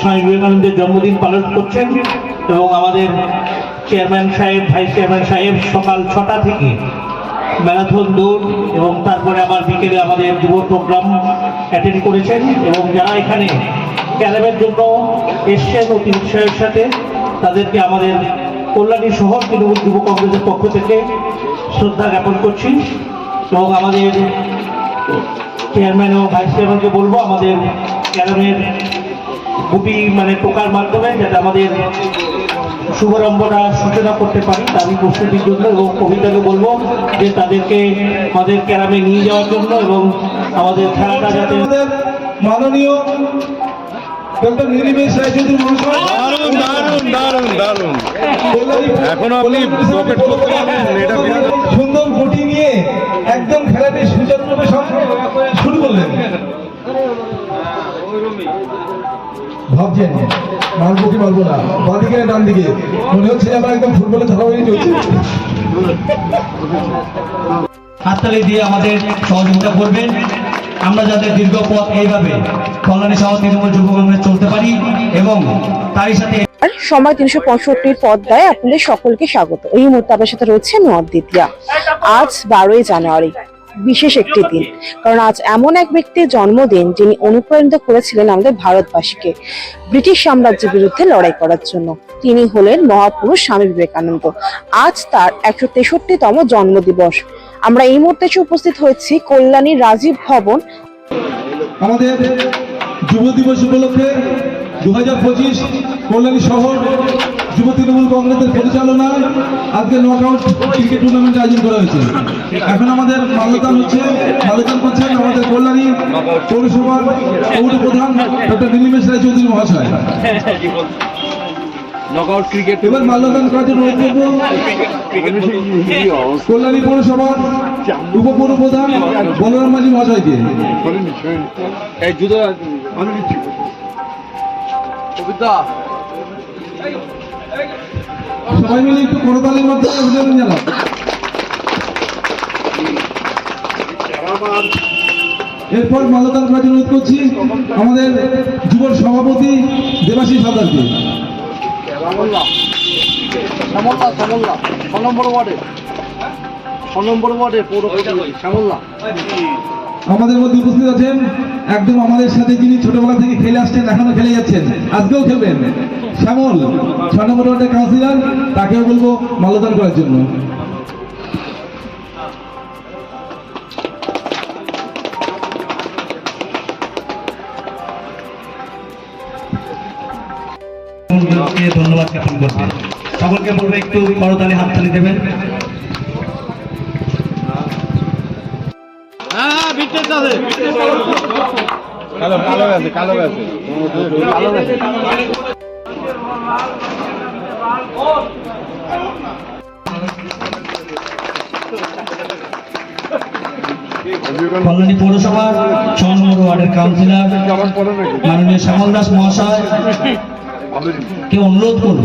স্বামী বিবেকানন্দের জন্মদিন পালন করছেন এবং আমাদের চেয়ারম্যান সাহেব, ভাইস চেয়ারম্যান সাহেব সকাল ছটা থেকে ম্যারাথন দৌড় এবং তারপরে আবার বিকেলে আমাদের যুব প্রোগ্রাম অ্যাটেন্ড করেছেন এবং যারা এখানে ক্যারামের জন্য এসছেন অতি উৎসাহের সাথে, তাদেরকে আমাদের কল্যাণী শহর তৃণমূল যুব কংগ্রেসের পক্ষ থেকে শ্রদ্ধা জ্ঞাপন করছি এবং আমাদের চেয়ারম্যান ও ভাইস চেয়ারম্যানকে বলব, আমাদের ক্যারামের গুটি মানে টোকার মাধ্যমে যাতে আমাদের শুভারম্ভটা সূচনা করতে পারি তারই প্রস্তুতির জন্য এবং কবিতাকে বলব যে তাদেরকে আমাদের ক্যারামে নিয়ে যাওয়ার জন্য এবং আমাদের খেলাটা যাতে মাননীয় ডক্টর নীলিমেশ রায়চৌধুরী দারুণ দারুণ দারুণ দারুণ। কল্যাণী- আপনি রকেট করতে পারবেন এটা সুন্দর গুটি নিয়ে একদম খেলাটি সুচারুরূপে শুরু করলেন। ভাবছেন মারবো কি মারবো না বাঁদিকে না ডান দিকে। মনে হচ্ছে আমার একদম ফুটবলের ধারাবাহিক চলছে হাততালি দিয়ে আমাদের সহযোগিতা করবেন। আমরা যাতে দীর্ঘ পথ এইভাবে কল্যাণী সহ তৃণমূল যুব কংগ্রেস চলতে পারি এবং তারই সাথে আর সময় তিনশো পঁয়ষট্টির পর্দায় আপনাদের সকলকে স্বাগত। এই মুহূর্তে আপনার সাথে রয়েছে নোয়ার দ্বিতীয়া আজ বারোই জানুয়ারি। বিশেষ একটি দিন। কারণ আজ এমন এক ব্যক্তির জন্মদিন যিনি অনুপ্রাণিত করেছিলেন আমাদের ভারতবাসীকে ব্রিটিশ সাম্রাজ্যের বিরুদ্ধে লড়াই করার জন্য। তিনি হলেন মহাপুরুষ স্বামী বিবেকানন্দ। আজ তার একশো তেষট্টিতম জন্মদিবস। আমরা এই মুহূর্তে এসে উপস্থিত হয়েছি কল্যাণী রাজীব ভবন। আমাদের যুব দিবস উপলক্ষে দু হাজার পঁচিশ কল্যাণী শহর যুব তৃণমূল কংগ্রেসের পরিচালনায় আজকে নকআউট ক্রিকেট টুর্নামেন্ট আয়োজন করা হয়েছে। এখন আমাদের মাল্যদান হচ্ছে মাল্যদান করছেন আমাদের কল্যাণী পৌরসভার পৌর প্রধান ডক্টর নীলিমেশ রায় চৌধুরী মহাশয়। নকআউট ক্রিকেট এবার মাল্যদান করার জন্য অনুরোধ কল্যাণী পৌরসভার উপপৌর প্রধান বলরাম মাঝি মহাশয়কে। এই জুতো সবাই মিলে একটু করতালির মাধ্যমে অভিনন্দন এরপর করার জন্য অনুরোধ করছি আমাদের যুব সভাপতি শ্যামল্লা শ্যামল্লা শ্যামল্লা ছ নম্বর ওয়ার্ডে। ছ নম্বর ওয়ার্ডে পৌর প্রতিনিধি শ্যামল্লা আমাদের মধ্যে উপস্থিত আছেন একদম আমাদের সাথে যিনি ছোটবেলা থেকে খেলে আসছেন, এখনও খেলে যাচ্ছেন, আজকেও খেলবেন। শ্যামল ছ নম্বর ওয়ার্ডের কাউন্সিলর, তাকেও বলব মাল্যদান করার জন্য। ধন্যবাদ জ্ঞাপন করবেন সকলকে বলব একটু করতালি হাততালি দেবেন। বিটের সাথে কালো কালো আছে কালো আছে কালো আছে কল্যাণী পৌরসভার ছ নম্বর ওয়ার্ডের কাউন্সিলর মাননীয় শ্যামল দাস মহাশয় কে অনুরোধ করব?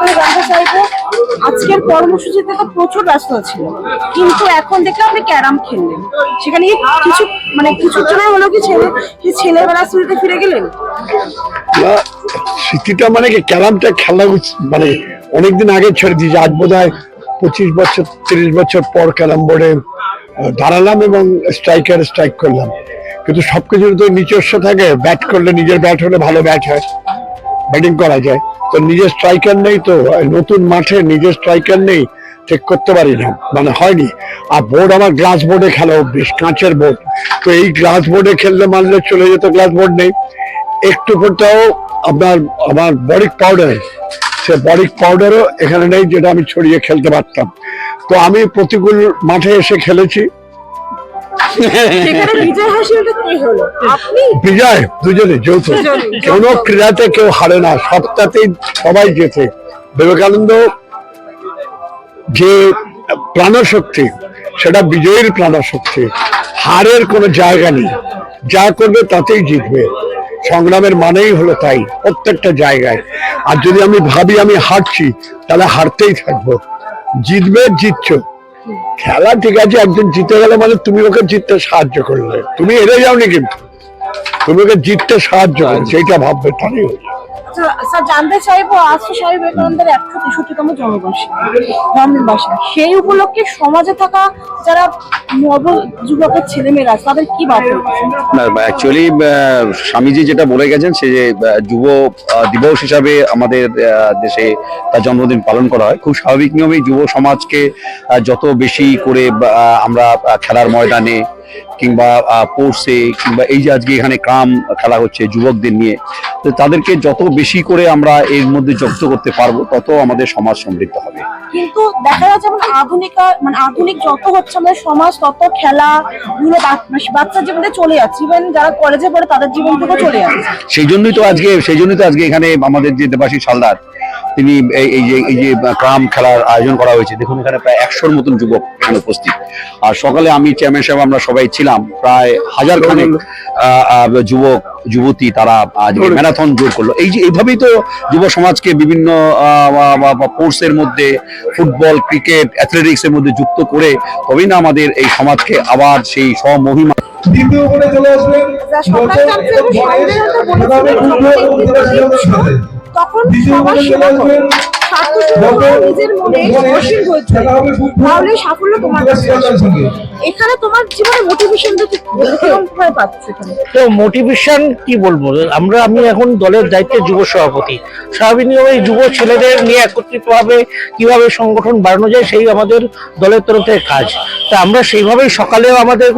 আমি জানতে চাইব, আজকের কর্মসূচিতে তো প্রচুর ছিল কিন্তু এখন দেখলাম আপনি ক্যারাম খেললেন। সেখানে কিছু মানে কিছুর জন্য হলো কি ছেলে, কি ছেলেবেলা স্মৃতিতে ফিরে গেলেন? স্মৃতিটা মানে কি, ক্যারামটা খেলা মানে অনেকদিন আগে ছেড়ে দিয়েছি, আজ বোধ হয় পঁচিশ বছর, তিরিশ বছর পর ক্যারাম বোর্ডে দাঁড়ালাম এবং স্ট্রাইকার স্ট্রাইক করলাম। কিন্তু সবকিছুর তো নিজস্ব থাকে, ব্যাট করলে নিজের ব্যাট হলে ভালো ব্যাট হয়। ব্যাটিং করা যায়। তো নিজের স্ট্রাইকার নেই তো নতুন মাঠে নিজের স্ট্রাইকার নেই ঠিক করতে পারি না। মানে হয়নি। আর বোর্ড আমার গ্লাস বোর্ডে খেলা অভ্যেস, কাঁচের বোর্ড তো এই গ্লাস বোর্ডে খেললে মানলে চলে যেত গ্লাস বোর্ড নেই। একটু কোথাও আপনার, আমার বরিক পাউডার সে বরিক পাউডারও এখানে নেই যেটা আমি ছড়িয়ে খেলতে পারতাম। তো আমি প্রতিকূল মাঠে এসে খেলেছি। সেখানে বিজয় হাসিলটা কে হলো? আপনি বিজয় দুজনে যৌথ। কোনো ক্রীড়াতে কেউ হারে না সবটাতেই সবাই জেতে বিবেকানন্দ যে প্রাণশক্তি সেটা বিজয়ের প্রাণশক্তি। হারের কোনো জায়গা নেই। যা করবে তাতেই জিতবে। সংগ্রামের মানেই হলো তাই প্রত্যেকটা জায়গায়। আর যদি আমি ভাবি আমি হারছি তাহলে হারতেই থাকব। জিতবে জিতছো। খেলা ঠিক আছে একজন জিতে গেলে মানে তুমি ওকে জিততে সাহায্য করলে। তুমি হেরে যাওনি কিন্তু। তুমি ওকে জিততে সাহায্য করলে সেইটা ভাববে তাহলেই হয়ে যাবে। স্যার জানতে চাইব একশো তেষট্টিতম সেই উপলক্ষে সমাজে থাকা যারা নব যুবকের ছেলেমেয়েরা তাদের কি অ্যাকচুয়ালি স্বামীজি যেটা বলে গেছেন, সে যে যুব দিবস হিসাবে আমাদের দেশে তার জন্মদিন পালন করা হয়। খুব স্বাভাবিক নিয়মেই যুব সমাজকে যত বেশি করে আমরা খেলার ময়দানে কিংবা পোর্সে কিংবা এই যে আজকে এখানে ক্রাম খেলা হচ্ছে যুবকদের নিয়ে তো তাদেরকে যত বেশি করে আমরা এর মধ্যে যুক্ত করতে পারব তত আমাদের সমাজ সমৃদ্ধ হবে। কিন্তু দেখা যাচ্ছে যেমন আধুনিকা মানে আধুনিক যত হচ্ছে আমাদের সমাজ তত খেলা গুলো বাচ- বাচ্চার জীবনে চলে যাচ্ছে। ইভেন যারা কলেজে পড়ে তাদের জীবন থেকে চলে যাচ্ছে। সেই জন্যই তো আজকে সেই জন্যই তো আজকে এখানে আমাদের যে দেবাশিস হালদার তিনি এই এই যে এই যে ক্রাম খেলার আয়োজন করা হয়েছে দেখুন এখানে প্রায় একশোর মতন যুবক এখানে উপস্থিত। আর সকালে আমি চেয়ারম্যান সাহেব আমরা সবাই ছিলাম প্রায় হাজার খানেক যুবক যুবতী তারা আজকে ম্যারাথন জোর করল। এই যে এইভাবেই তো যুব সমাজকে বিভিন্ন কোর্সের মধ্যে ফুটবল ক্রিকেট অ্যাথলেটিক্স এর মধ্যে যুক্ত করে তবেই না আমাদের এই সমাজকে আবার সেই স্বমহিমা দ্বিতীয় করে চলে আসবেন তখন সবার সেবা করো। নিজের মনে অসীম হয়েছে। তাহলে সাফল্য তোমার এখানে তোমার জীবনে মোটিভেশনটা পাচ্ছ তো মোটিভেশন কি বলব? আমরা আমি এখন দলের দায়িত্বে যুব সভাপতি। স্বাভাবিক নিয়মে যুব ছেলেদের নিয়ে একত্রিত ভাবে কীভাবে সংগঠন বাড়ানো যায় সেই আমাদের দলের তরফ থেকে কাজ। তা আমরা সেইভাবেই সকালেও আমাদের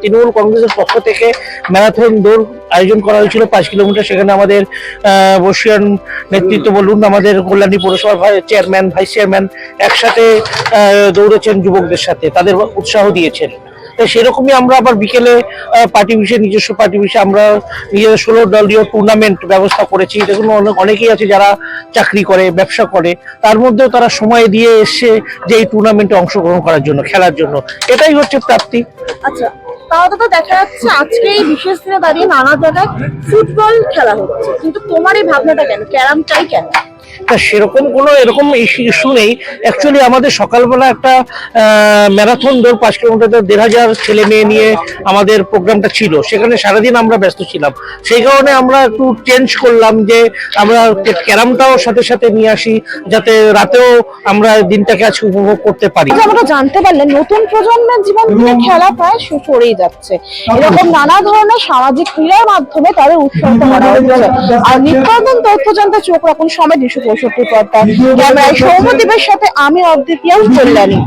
তৃণমূল কংগ্রেসের পক্ষ থেকে ম্যারাথন দৌড় আয়োজন করা হয়েছিল পাঁচ কিলোমিটার। সেখানে আমাদের আহ, বর্ষিয়ান নেতৃত্ব বলুন আমাদের কল্যাণী পৌরসভার ভাই- চেয়ারম্যান ভাইস চেয়ারম্যান একসাথে দৌড়েছেন যুবকদের সাথে, তাদের উৎসাহ দিয়েছেন। তো সেরকমই আমরা আবার বিকেলে পার্টি বিষয়ে নিজস্ব পার্টি বিষয়ে আমরা নিজেদের ষোলো দলীয় টুর্নামেন্ট ব্যবস্থা করেছি। দেখুন, অনেক, অনেকেই আছে যারা চাকরি করে, ব্যবসা করে, তার মধ্যেও তারা সময় দিয়ে এসছে যে এই টুর্নামেন্টে অংশগ্রহণ করার জন্য, খেলার জন্য। এটাই হচ্ছে প্রাপ্তি। আচ্ছা তাও তো দেখা যাচ্ছে আজকে এই বিশেষ দিনে দাঁড়িয়ে নানা জায়গায় ফুটবল খেলা হচ্ছে। কিন্তু তোমার এই ভাবনাটা কেন? ক্যারামটাই কেন? তা সেরকম কোনো এরকম ইস্যু নেই। অ্যাকচুয়ালি আমাদের সকালবেলা একটা ম্যারাথন দৌড় পাঁচ কিলোমিটার দেড় হাজার ছেলে মেয়ে নিয়ে আমাদের প্রোগ্রামটা ছিল। সেখানে সারাদিন আমরা ব্যস্ত ছিলাম। সেই কারণে আমরা একটু চেঞ্জ করলাম যে আমরা ক্যারামটাও সাথে সাথে নিয়ে আসি যাতে রাতেও আমরা দিনটাকে আজকে উপভোগ করতে পারি। আমরা জানতে পারলেন নতুন প্রজন্মের জীবন থেকে খেলা প্রায় সরেই যাচ্ছে। এরকম নানা ধরনের সামাজিক ক্রীড়ার মাধ্যমে তাদের উৎসাহিত করা হচ্ছে। আর নিত্যনতুন তথ্য জানতে চোখ রাখুন সময় দুশো পঁয়ষট্টি কর্তা ক্যামেরায় সৌম্যদীপের সাথে আমি অদ্বিতীয় কল্যাণী